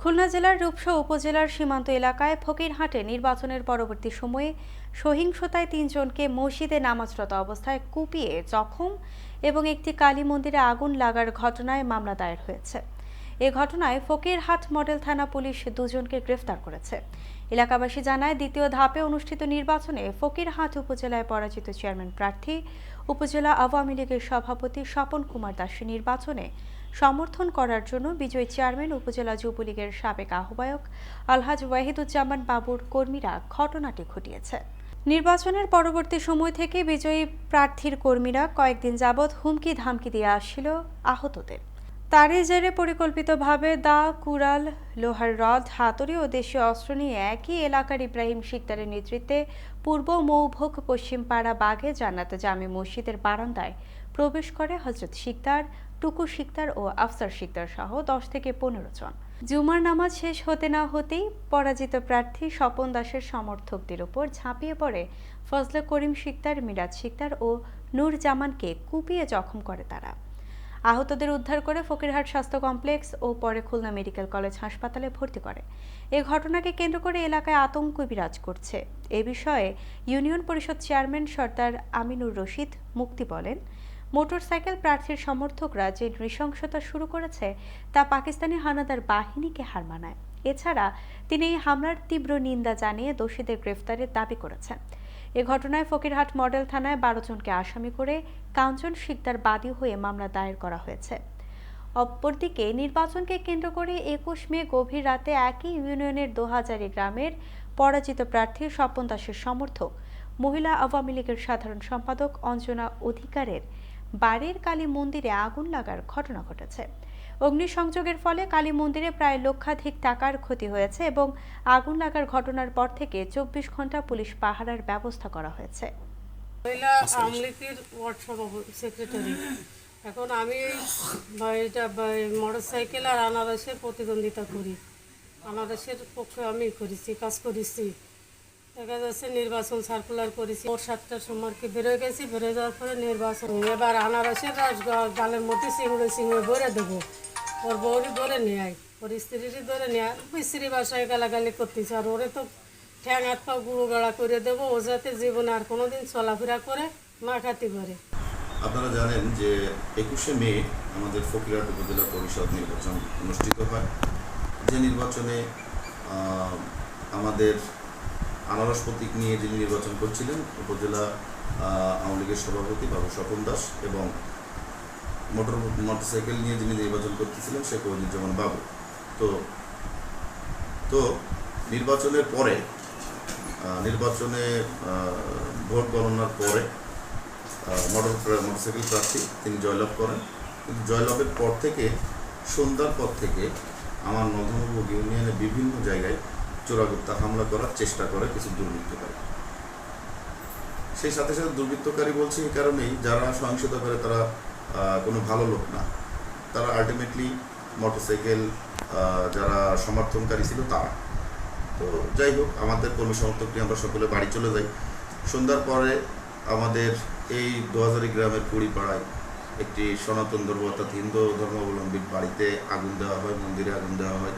খুলনা জেলার রূপসা উপজেলার সীমান্ত এলাকায় ফকিরহাটে নির্বাচনের পরবর্তী সময়ে সহিংসতায় তিনজনকে মসজিদে নামাজরত অবস্থায় কুপিয়ে জখম এবং একটি কালী মন্দিরে আগুন লাগার ঘটনায় মামলা দায়ের হয়েছে। এ ঘটনায় ফকিরহাট মডেল থানা পুলিশ দুজনকে গ্রেফতার করেছে। এলাকাবাসী জানায়, দ্বিতীয় ধাপে অনুষ্ঠিত নির্বাচনে ফকিরহাট উপজেলায় পরাজিত চেয়ারম্যান প্রার্থী, উপজেলা আওয়ামী লীগের সভাপতি স্বপন কুমার দাসের নির্বাচনে সমর্থন করার জন্য বিজয়ী চেয়ারম্যান উপজেলা যুবলীগের সাবেক আহ্বায়ক আলহাজ ওয়াহিদুজ্জামান বাবুর কর্মীরা ঘটনাটি ঘটিয়েছে। নির্বাচনের পরবর্তী সময় থেকে বিজয়ী প্রার্থীর কর্মীরা কয়েকদিন যাবৎ হুমকি ধামকি দিয়ে আসছিল আহতদের। তারই জেরে পরিকল্পিতভাবে দা, কুড়াল, লোহার রড, হাতুড়ি ও দেশীয় অস্ত্র নিয়ে একই এলাকার ইব্রাহিম শিকদারের নেতৃত্বে পূর্ব মৌভোগ পশ্চিমপাড়া বাগে জান্নাত জামে মসজিদের বারান্দায় প্রবেশ করে হজরত শিকদার টুকু শিকদার ও আফসার শিকদার সহ দশ থেকে পনেরো জন। জুমার নামাজ শেষ হতে না হতেই পরাজিত প্রার্থী স্বপন দাসের সমর্থকদের ওপর ঝাঁপিয়ে পড়ে ফজলে করিম শিকদার, মিরাজ শিকদার ও নূর জামানকে কুপিয়ে জখম করে তারা। আহতদের উদ্ধার করে ফকিরহাট স্বাস্থ্য কমপ্লেক্স ও পরে খুলনা মেডিকেল কলেজ হাসপাতালে ভর্তি করে। এ ঘটনাকে কেন্দ্র করে এলাকায় আতঙ্ক বিরাজ করছে। এ বিষয়ে ইউনিয়ন পরিষদ চেয়ারম্যান সর্দার আমিনুর রশিদ মুক্তি বলেন মোটরসাইকেল প্রার্থীর সমর্থকরা যে নৃশংসতা শুরু করেছে, তা পাকিস্তানি হানাদার বাহিনীকে হার মানায়। এছাড়া, তিনি এই হামলার তীব্র নিন্দা জানিয়ে দোষীদের গ্রেফতারের দাবি করেছেন। এ ঘটনায় ফকিরহাট মডেল থানায় বারো জনকে আসামি করে কাঞ্চন শিকদার বাদী হয়ে মামলা দায়ের করা হয়েছে। অপরদিকে, নির্বাচনকে কেন্দ্র করে একুশ মে গভীর রাতে একই ইউনিয়নের দোহাজারি গ্রামের পরাজিত প্রার্থী স্বপন দাসের সমর্থক, মহিলা আওয়ামী লীগের সাধারণ সম্পাদক অঞ্জনা অধিকারের বাড়ির কালী মন্দিরে আগুন লাগার ঘটনা ঘটেছে। অগ্নিসংযোগের ফলে কালী মন্দিরে প্রায় লক্ষাধিক টাকার ক্ষতি হয়েছে এবং আগুন লাগার ঘটনার পর থেকে চব্বিশ ঘণ্টা পুলিশ পাহারার ব্যবস্থা করা হয়েছে। সেক্রেটারি। এখন আমি এটা মোটর সাইকেল আর আনারসের প্রতিদ্বন্দ্বিতা করি। আনারসের পক্ষে আমি করেছি, কাজ করেছি। দেখা যাচ্ছে নির্বাচন সার্কুলার করেছি। ওর সাতটার সময় কি বেরোয় গেছি? বেরোয় যাওয়ার পরে নির্বাচন। এবার আনারসের রস গালের মধ্যে সিংড়ে সিংড়ে ভরে দেবো। ওর বউরি ধরে নেয় ওর স্ত্রীরই ধরে নেয় স্ত্রী বাসায় গালাগালি করতেছে, আর ওরে তো ঠ্যাং হাত পা গুঁড়ো গাড়া করে দেবো। ও যাতে জীবনে আর কোনোদিন চলাফেরা করে, মা খাতে পারে আপনারা জানেন যে একুশে মে আমাদের ফকিরহাট উপজেলা পরিষদ নির্বাচন অনুষ্ঠিত হয়। যে নির্বাচনে আমাদের আনারস প্রতীক নিয়ে যিনি নির্বাচন করছিলেন, উপজেলা আওয়ামী লীগের সভাপতি বাবু স্বপন দাস এবং মোটর মোটরসাইকেল নিয়ে যিনি নির্বাচন করতেছিলেন শেখ ওয়াজিদুজ্জামান বাবু। তো তো নির্বাচনের পরে নির্বাচনে ভোট গণনার পরে মোটর মোটরসাইকেল প্রার্থী তিনি জয়লাভ করেন। কিন্তু জয়লাভের পর থেকে, সন্ধ্যার পর থেকে, আমার নধমবাবু ইউনিয়নে বিভিন্ন জায়গায় চোরাগুপ্তা হামলা করার চেষ্টা করে কিছু দুর্বৃত্তকারী। সেই সাথে সাথে দুর্বৃত্তকারী বলছি এই কারণেই যারা সহিংসতা করে তারা কোনো ভালো লোক না। তারা আলটিমেটলি মোটরসাইকেল যারা সমর্থনকারী ছিল তারা। তো যাই হোক, আমাদের কর্মী সমর্থক নিয়ে আমরা সকলে বাড়ি চলে যাই। সন্ধ্যার পরে আমাদের এই দোহাজারি গ্রামের কুড়িপাড়ায় একটি সনাতন ধর্ম অর্থাৎ হিন্দু ধর্মাবলম্বীর বাড়িতে আগুন দেওয়া হয়, মন্দিরে আগুন দেওয়া হয়।